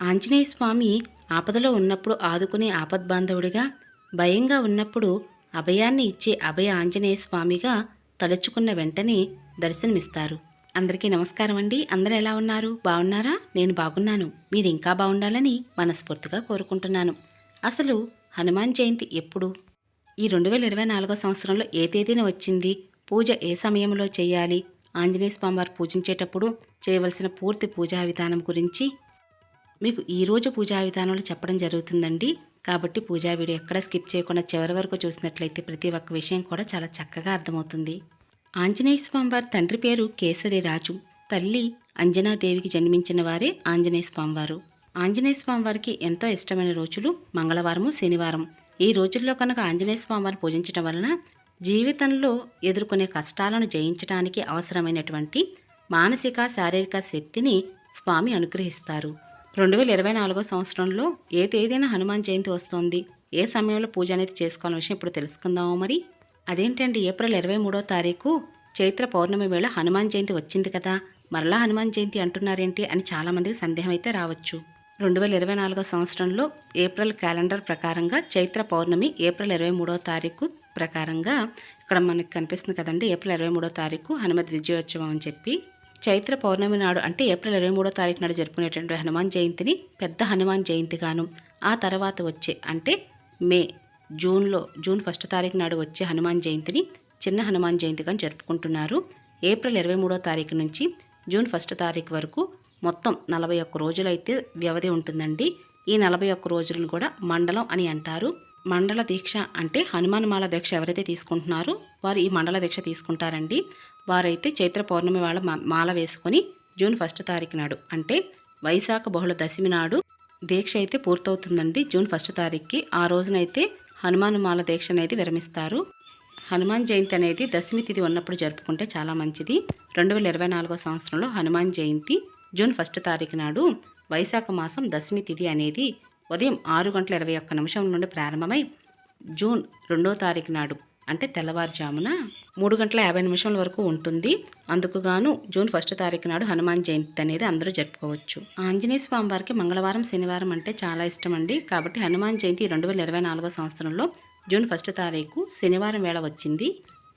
ఆంజనేయ స్వామి ఆపదలో ఉన్నప్పుడు ఆదుకునే ఆపద్బాంధవుడిగా భయంగా ఉన్నప్పుడు అభయాన్ని ఇచ్చే అభయ ఆంజనేయ స్వామిగా తలుచుకున్న వెంటనే దర్శనమిస్తారు. అందరికీ నమస్కారం అండి. అందరూ ఎలా ఉన్నారు? బాగున్నారా? నేను బాగున్నాను. మీరు ఇంకా బాగుండాలని మనస్ఫూర్తిగా కోరుకుంటున్నాను. అసలు హనుమాన్ జయంతి ఎప్పుడు? ఈ రెండు వేల ఇరవై నాలుగో సంవత్సరంలో ఏ తేదీన వచ్చింది? పూజ ఏ సమయంలో చేయాలి? ఆంజనేయ స్వామివారు పూజించేటప్పుడు చేయవలసిన పూర్తి పూజా విధానం గురించి మీకు ఈరోజు పూజా విధానాలు చెప్పడం జరుగుతుందండి. కాబట్టి పూజా వీడియో ఎక్కడ స్కిప్ చేయకుండా చివరి వరకు చూసినట్లయితే ప్రతి ఒక్క విషయం కూడా చాలా చక్కగా అర్థమవుతుంది. ఆంజనేయ స్వామివారి తండ్రి పేరు కేసరి రాజు. తల్లి అంజనాదేవికి జన్మించిన వారే ఆంజనేయ స్వామివారు. ఆంజనేయ స్వామివారికి ఎంతో ఇష్టమైన రోజులు మంగళవారము శనివారం. ఈ రోజుల్లో కనుక ఆంజనేయ స్వామివారిని పూజించడం వలన జీవితంలో ఎదుర్కొనే కష్టాలను జయించడానికి అవసరమైనటువంటి మానసిక శారీరక శక్తిని స్వామి అనుగ్రహిస్తారు. రెండు వేల ఇరవై నాలుగో సంవత్సరంలో ఏ తేదీన హనుమాన్ జయంతి వస్తోంది? ఏ సమయంలో పూజ అనేది చేసుకోవాలని విషయం ఇప్పుడు తెలుసుకుందాము మరి? అదేంటండి ఏప్రిల్ ఇరవై మూడో తారీఖు చైత్ర పౌర్ణమి వేళ హనుమాన్ జయంతి వచ్చింది కదా. మరలా హనుమాన్ జయంతి అంటున్నారేంటి అని చాలామందికి సందేహం అయితే రావచ్చు. రెండు వేల ఇరవై నాలుగో సంవత్సరంలో ఏప్రిల్ క్యాలెండర్ ప్రకారంగా చైత్ర పౌర్ణమి ఏప్రిల్ ఇరవై మూడో తారీఖు ప్రకారంగా ఇక్కడ మనకు కనిపిస్తుంది కదండి ఏప్రిల్ ఇరవై మూడో తారీఖు హనుమత్ విజయోత్సవం అని చెప్పి. చైత్ర పౌర్ణమి నాడు అంటే ఏప్రిల్ ఇరవై మూడో తారీఖు నాడు జరుపుకునేటువంటి హనుమాన్ జయంతిని పెద్ద హనుమాన్ జయంతిగాను. ఆ తర్వాత వచ్చే అంటే మే జూన్లో జూన్ ఫస్ట్ తారీఖు నాడు వచ్చే హనుమాన్ జయంతిని చిన్న హనుమాన్ జయంతిగా జరుపుకుంటున్నారు. ఏప్రిల్ ఇరవై మూడో తారీఖు నుంచి జూన్ ఫస్ట్ తారీఖు వరకు మొత్తం నలభై ఒక్క రోజులైతే వ్యవధి ఉంటుందండి. ఈ నలభై ఒక్క రోజులను కూడా మండలం అని అంటారు. మండల దీక్ష అంటే హనుమాన్ మాల దీక్ష ఎవరైతే తీసుకుంటున్నారో వారు ఈ మండల దీక్ష తీసుకుంటారండి. వారైతే చైత్ర పౌర్ణమి వాళ్ళ మాల వేసుకొని జూన్ ఫస్ట్ తారీఖు నాడు అంటే వైశాఖ బహుళ దశమి నాడు దీక్ష అయితే పూర్తవుతుందండి. జూన్ ఫస్ట్ తారీఖుకి ఆ రోజునైతే హనుమానుమాల దీక్ష అనేది విరమిస్తారు. హనుమాన్ జయంతి అనేది దశమి తిథి ఉన్నప్పుడు జరుపుకుంటే చాలా మంచిది. రెండు వేల ఇరవై నాలుగో సంవత్సరంలో హనుమాన్ జయంతి జూన్ ఫస్ట్ తారీఖు నాడు వైశాఖ మాసం దశమి తిథి అనేది ఉదయం ఆరు గంటల ఇరవై ఒక్క నిమిషం నుండి ప్రారంభమై జూన్ రెండో తారీఖు నాడు అంటే తెల్లవారుజామున మూడు గంటల యాభై నిమిషాల వరకు ఉంటుంది. అందుకు గాను జూన్ ఫస్ట్ తారీఖు నాడు హనుమాన్ జయంతి అనేది అందరూ జరుపుకోవచ్చు. ఆంజనేయ స్వామి వారికి మంగళవారం శనివారం అంటే చాలా ఇష్టం అండి. కాబట్టి హనుమాన్ జయంతి రెండు వేల ఇరవై నాలుగో సంవత్సరంలో జూన్ ఫస్ట్ తారీఖు శనివారం వేళ వచ్చింది.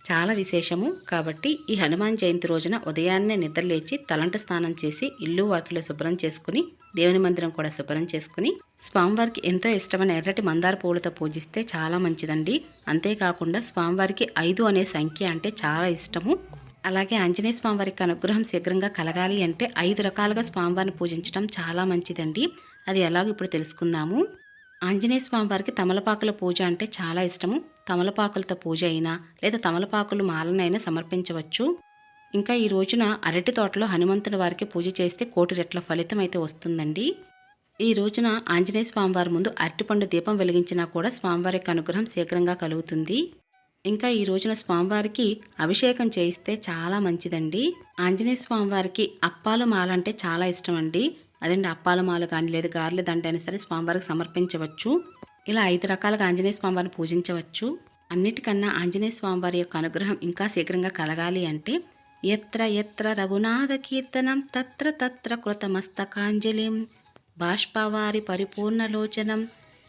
చాలా విశేషము. కాబట్టి ఈ హనుమాన్ జయంతి రోజున ఉదయాన్నే నిద్రలేచి తలంటు స్నానం చేసి ఇల్లు వాకిలు శుభ్రం చేసుకుని దేవుని మందిరం కూడా శుభ్రం చేసుకుని స్వామివారికి ఎంతో ఇష్టమైన ఎర్రటి మందార పూలతో పూజిస్తే చాలా మంచిదండి. అంతేకాకుండా స్వామివారికి ఐదు అనే సంఖ్య అంటే చాలా ఇష్టము. అలాగే ఆంజనేయ స్వామివారికి అనుగ్రహం శీఘ్రంగా కలగాలి అంటే ఐదు రకాలుగా స్వామివారిని పూజించడం చాలా మంచిదండి. అది ఎలాగో ఇప్పుడు తెలుసుకుందాము. ఆంజనేయ స్వామివారికి తమలపాకుల పూజ అంటే చాలా ఇష్టము. తమలపాకులతో పూజ అయినా లేదా తమలపాకులు మాలనైనా సమర్పించవచ్చు. ఇంకా ఈ రోజున అరటి తోటలో హనుమంతుని వారికి పూజ చేస్తే కోటి రెట్ల ఫలితం అయితే వస్తుందండి. ఈ రోజున ఆంజనేయ స్వామివారి ముందు అరటిపండు దీపం వెలిగించినా కూడా స్వామివారి యొక్క అనుగ్రహం శీఘ్రంగా కలుగుతుంది. ఇంకా ఈ రోజున స్వామివారికి అభిషేకం చేయిస్తే చాలా మంచిదండి. ఆంజనేయ స్వామివారికి అప్పాలు మాల అంటే చాలా ఇష్టం అండి అదండి అప్పాలమాలు కానీ లేదా గారెల దండైనా అయినా సరే స్వామివారికి సమర్పించవచ్చు. ఇలా ఐదు రకాలుగా ఆంజనేయ స్వామివారిని పూజించవచ్చు. అన్నిటికన్నా ఆంజనేయ స్వామివారి యొక్క అనుగ్రహం ఇంకా శీఘ్రంగా కలగాలి అంటే ఎత్ర ఎత్ర రఘునాథ కీర్తనం తత్ర తత్ర కృతమస్తకాంజలిం బాష్పవారి పరిపూర్ణలోచనం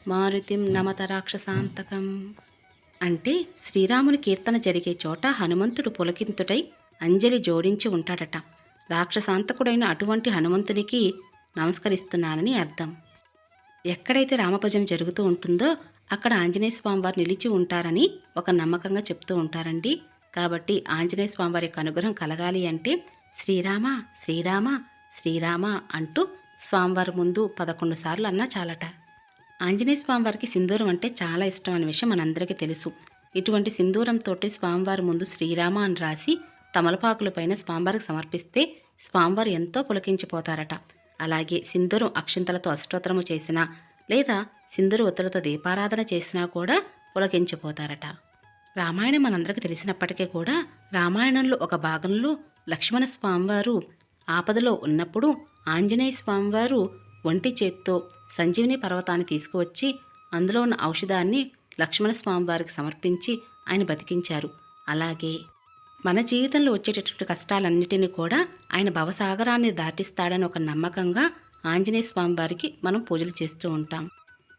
మారుతిం నమత రాక్షసాంతకం. అంటే శ్రీరాముని కీర్తన జరిగే చోట హనుమంతుడు పులకింతుటై అంజలి జోడించి ఉంటాడట. రాక్షసాంతకుడైన అటువంటి హనుమంతునికి నమస్కరిస్తున్నానని అర్థం. ఎక్కడైతే రామభజన జరుగుతూ ఉంటుందో అక్కడ ఆంజనేయ స్వామివారు నిలిచి ఉంటారని ఒక నమ్మకంగా చెప్తూ ఉంటారండి. కాబట్టి ఆంజనేయ స్వామివారి యొక్క అనుగ్రహం కలగాలి అంటే శ్రీరామ శ్రీరామ శ్రీరామ అంటూ స్వామివారి ముందు పదకొండు సార్లు అన్నా చాలట. ఆంజనేయ స్వామివారికి సింధూరం అంటే చాలా ఇష్టం అనే విషయం మనందరికీ తెలుసు. ఇటువంటి సింధూరంతో స్వామివారి ముందు శ్రీరామ అని రాసి తమలపాకులపైన స్వామివారికి సమర్పిస్తే స్వామివారు ఎంతో పులకించిపోతారట. అలాగే సింధూరం అక్షింతలతో అష్టోత్తరము చేసినా లేదా సింధూరు ఒత్తులతో దీపారాధన చేసినా కూడా పులకించిపోతారట. రామాయణం మనందరికీ తెలిసినప్పటికీ కూడా రామాయణంలో ఒక భాగంలో లక్ష్మణ స్వామివారు ఆపదలో ఉన్నప్పుడు ఆంజనేయ స్వామివారు ఒంటి చేత్తో సంజీవిని పర్వతాన్ని తీసుకువచ్చి అందులో ఉన్న ఔషధాన్ని లక్ష్మణ స్వామివారికి సమర్పించి ఆయన బతికించారు. అలాగే మన జీవితంలో వచ్చేటటువంటి కష్టాలన్నిటినీ కూడా ఆయన భవసాగరాన్ని దాటిస్తాడని ఒక నమ్మకంగా ఆంజనేయ స్వామి వారికి మనం పూజలు చేస్తూ ఉంటాం.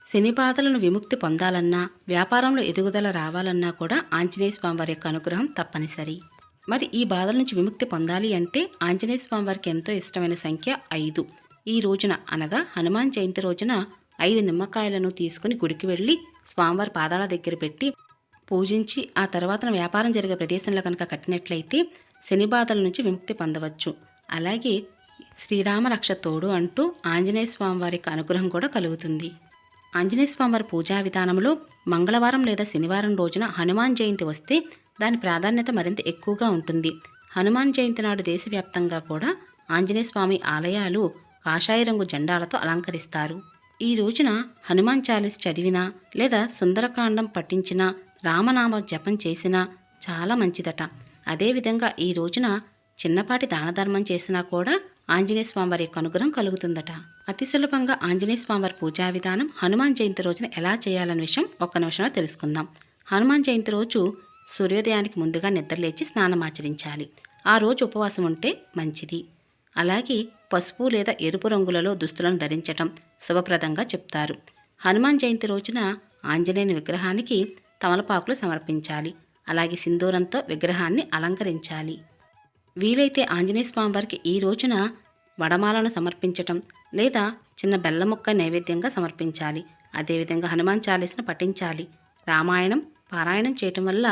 శని బాధలను విముక్తి పొందాలన్నా వ్యాపారంలో ఎదుగుదల రావాలన్నా కూడా ఆంజనేయ స్వామి వారి యొక్క అనుగ్రహం తప్పనిసరి. మరి ఈ బాధల నుంచి విముక్తి పొందాలి అంటే ఆంజనేయ స్వామి వారికి ఎంతో ఇష్టమైన సంఖ్య ఐదు. ఈ రోజున అనగా హనుమాన్ జయంతి రోజున ఐదు నిమ్మకాయలను తీసుకుని గుడికి వెళ్ళి స్వామివారి పాదాల దగ్గర పెట్టి పూజించి ఆ తర్వాత వ్యాపారం జరిగే ప్రదేశంలో కనుక కట్టినట్లయితే శని బాధల నుంచి విముక్తి పొందవచ్చు. అలాగే శ్రీరామ రక్షతోడు అంటూ ఆంజనేయ స్వామి అనుగ్రహం కూడా కలుగుతుంది. ఆంజనేయ స్వామివారి పూజా విధానంలో మంగళవారం లేదా శనివారం రోజున హనుమాన్ జయంతి వస్తే దాని ప్రాధాన్యత మరింత ఎక్కువగా ఉంటుంది. హనుమాన్ జయంతి నాడు దేశవ్యాప్తంగా కూడా ఆంజనేయ స్వామి ఆలయాలు కాషాయ రంగు జెండాలతో అలంకరిస్తారు. ఈ రోజున హనుమాన్ చాలీస్ చదివినా లేదా సుందరకాండం పఠించినా రామనామ జపం చేసినా చాలా మంచిదట. అదేవిధంగా ఈ రోజున చిన్నపాటి దానధర్మం చేసినా కూడా ఆంజనేయ స్వామివారి యొక్క అనుగ్రహం కలుగుతుందట. అతి సులభంగా ఆంజనేయ స్వామివారి పూజా విధానం హనుమాన్ జయంతి రోజున ఎలా చేయాలనే విషయం ఒక్క నిమిషంలో తెలుసుకుందాం. హనుమాన్ జయంతి రోజు సూర్యోదయానికి ముందుగా నిద్రలేచి స్నానం ఆచరించాలి. ఆ రోజు ఉపవాసం ఉంటే మంచిది. అలాగే పసుపు లేదా ఎరుపు రంగులలో దుస్తులను ధరించటం శుభప్రదంగా చెప్తారు. హనుమాన్ జయంతి రోజున ఆంజనేయుని విగ్రహానికి తమలపాకులు సమర్పించాలి. అలాగే సింధూరంతో విగ్రహాన్ని అలంకరించాలి. వీలైతే ఆంజనేయ స్వామివారికి ఈ రోజున వడమాలను సమర్పించటం లేదా చిన్న బెల్ల ముక్క నైవేద్యంగా సమర్పించాలి. అదేవిధంగా హనుమాన్ చాలీస్ను పఠించాలి. రామాయణం పారాయణం చేయటం వల్ల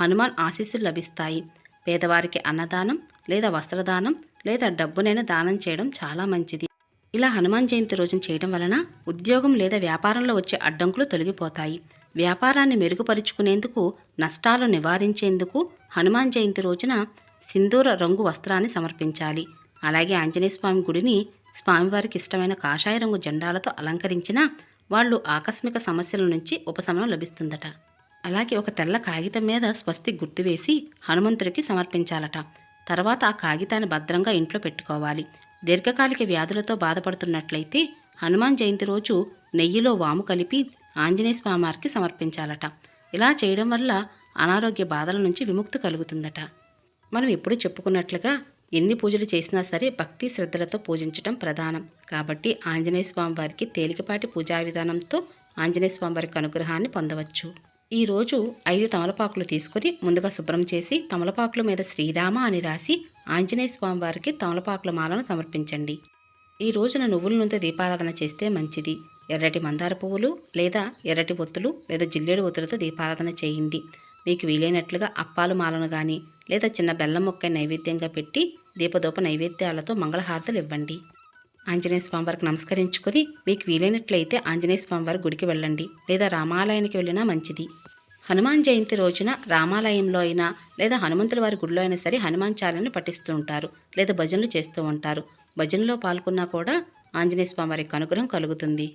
హనుమాన్ ఆశీస్సులు లభిస్తాయి. పేదవారికి అన్నదానం లేదా వస్త్రదానం లేదా డబ్బునైనా దానం చేయడం చాలా మంచిది. ఇలా హనుమాన్ జయంతి రోజున చేయడం వలన ఉద్యోగం లేదా వ్యాపారంలో వచ్చే అడ్డంకులు తొలగిపోతాయి. వ్యాపారాన్ని మెరుగుపరుచుకునేందుకు నష్టాలు నివారించేందుకు హనుమాన్ జయంతి రోజున సింధూర రంగు వస్త్రాన్ని సమర్పించాలి. అలాగే ఆంజనేయ స్వామి గుడిని స్వామివారికి ఇష్టమైన కాషాయ రంగు జెండాలతో అలంకరించిన వాళ్ళు ఆకస్మిక సమస్యల నుంచి ఉపశమనం లభిస్తుందట. అలాగే ఒక తెల్ల కాగితం మీద స్వస్తి గుర్తు వేసి హనుమంతుడికి సమర్పించాలట. తర్వాత ఆ కాగితాన్ని భద్రంగా ఇంట్లో పెట్టుకోవాలి. దీర్ఘకాలిక వ్యాధులతో బాధపడుతున్నట్లయితే హనుమాన్ జయంతి రోజు నెయ్యిలో వాము కలిపి ఆంజనేయ స్వామివారికి సమర్పించాలట. ఇలా చేయడం వల్ల అనారోగ్య బాధల నుంచి విముక్తి కలుగుతుందట. మనం ఎప్పుడు చెప్పుకున్నట్లుగా ఎన్ని పూజలు చేసినా సరే భక్తి శ్రద్ధలతో పూజించటం ప్రధానం. కాబట్టి ఆంజనేయ స్వామి వారికి తేలికపాటి పూజా విధానంతో ఆంజనేయ స్వామి వారికి అనుగ్రహాన్ని పొందవచ్చు. ఈ రోజు ఐదు తమలపాకులు తీసుకొని ముందుగా శుభ్రం చేసి తమలపాకుల మీద శ్రీరామ అని రాసి ఆంజనేయ స్వామి వారికి తమలపాకుల మాలను సమర్పించండి. ఈ రోజున నువ్వుల నుండి దీపారాధన చేస్తే మంచిది. ఎర్రటి మందార పువ్వులు లేదా ఎర్రటి ఒత్తులు లేదా జిల్లేడు ఒత్తులతో దీపారాధన చేయండి. మీకు వీలైనట్లుగా అప్పాలు మాలను కానీ లేదా చిన్న బెల్లం మొక్క నైవేద్యంగా పెట్టి దీపదూప నైవేద్యాలతో మంగళహారతలు ఇవ్వండి. ఆంజనేయ స్వామివారికి నమస్కరించుకొని మీకు వీలైనట్లయితే ఆంజనేయ స్వామివారి గుడికి వెళ్ళండి లేదా రామాలయానికి వెళ్ళినా మంచిది. హనుమాన్ జయంతి రోజున రామాలయంలో అయినా లేదా హనుమంతుల వారి గుడిలో అయినా సరే హనుమాన్ చాలని పఠిస్తూ ఉంటారు లేదా భజనలు చేస్తూ ఉంటారు. భజనలో పాల్గొన్నా కూడా ఆంజనేయ స్వామి వారికి అనుగ్రహం కలుగుతుంది.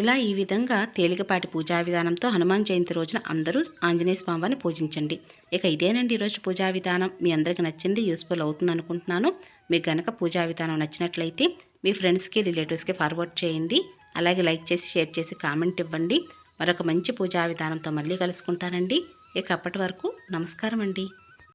ఇలా ఈ విధంగా తేలికపాటి పూజా విధానంతో హనుమాన్ జయంతి రోజున అందరూ ఆంజనేయ స్వామివారిని పూజించండి. ఇక ఇదేనండి ఈరోజు పూజా విధానం. మీ అందరికీ నచ్చింది యూస్ఫుల్ అవుతుంది అనుకుంటున్నాను మీకు గనక పూజా విధానం నచ్చినట్లయితే మీ ఫ్రెండ్స్కి రిలేటివ్స్కి ఫార్వర్డ్ చేయండి. అలాగే లైక్ చేసి షేర్ చేసి కామెంట్ ఇవ్వండి. మరొక మంచి పూజా విధానంతో మళ్ళీ కలుసుకుంటానండి. ఇక అప్పటి వరకు నమస్కారం అండి